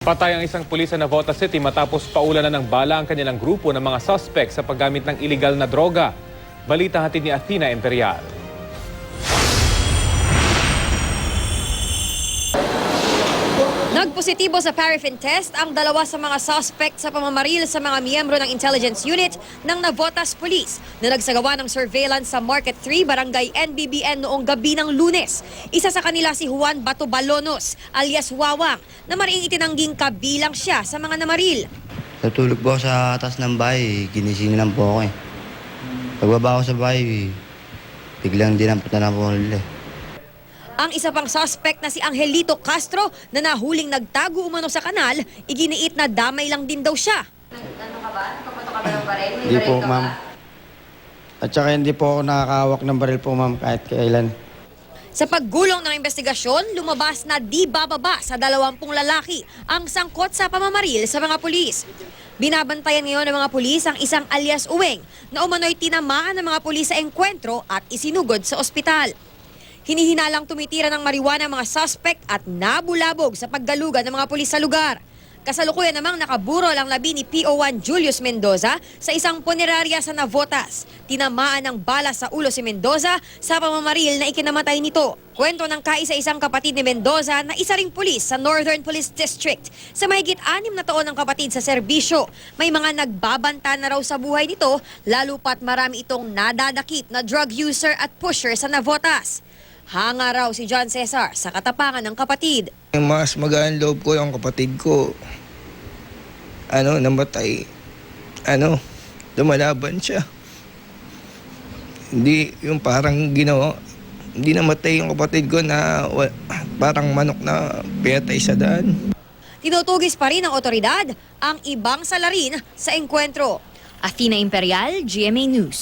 Patay ang isang pulis sa Navota City matapos paulan na ng bala ang kanilang grupo ng mga suspect sa paggamit ng iligal na droga. Balita hatid ni Athena Imperial. Nagpositibo sa paraffin test ang dalawa sa mga suspect sa pamamaril sa mga miyembro ng intelligence unit ng Navotas Police na nagsagawa ng surveillance sa Market 3, Barangay NBBN noong gabi ng lunes. Isa sa kanila si Juan Bato Balonos alias Wawang na mariing itinangging kabilang siya sa mga namaril. Natulog po sa taas ng bahay, ginising lang po ako eh. Pagbaba ko sa bahay, biglang dinampot na po nila eh. Ang isa pang suspect na si Angelito Castro na nahuling nagtago umano sa kanal, iginiit na damay lang din daw siya. Ano ka ba? Nagpapato ka ba ng baril? Hindi po, ma'am. At saka hindi po ako nakakahawak ng baril po, ma'am, kahit kailan. Sa paggulong ng investigasyon, lumabas na di bababa sa dalawampung lalaki ang sangkot sa pamamaril sa mga pulis. Binabantayan ngayon ng mga pulis ang isang alias Uweng na umano'y tinamaan ng mga pulis sa engkwentro at isinugod sa ospital. Hinihinalang tumitira ng marijuana ang mga suspect at nabulabog sa paggalugan ng mga pulis sa lugar. Kasalukuyan namang nakaburol ang labi ni PO1 Julius Mendoza sa isang punerarya sa Navotas. Tinamaan ng bala sa ulo si Mendoza sa pamamaril na ikinamatay nito. Kwento ng kaisa-isang kapatid ni Mendoza na isa ring pulis sa Northern Police District. Sa mahigit anim na taon ng kapatid sa serbisyo, may mga nagbabanta na raw sa buhay nito, lalo pat marami itong nadadakip na drug user at pusher sa Navotas. Hanga raw si John Cesar sa katapangan ng kapatid. Mas magaan loob ko yung kapatid ko. Ano, namatay. Ano, lumalaban siya. Hindi yung parang ginawa. Hindi namatay yung kapatid ko na parang manok na petay sa daan. Tinutugis pa rin ng otoridad ang ibang salarin sa engkwentro. Athena Imperial, GMA News.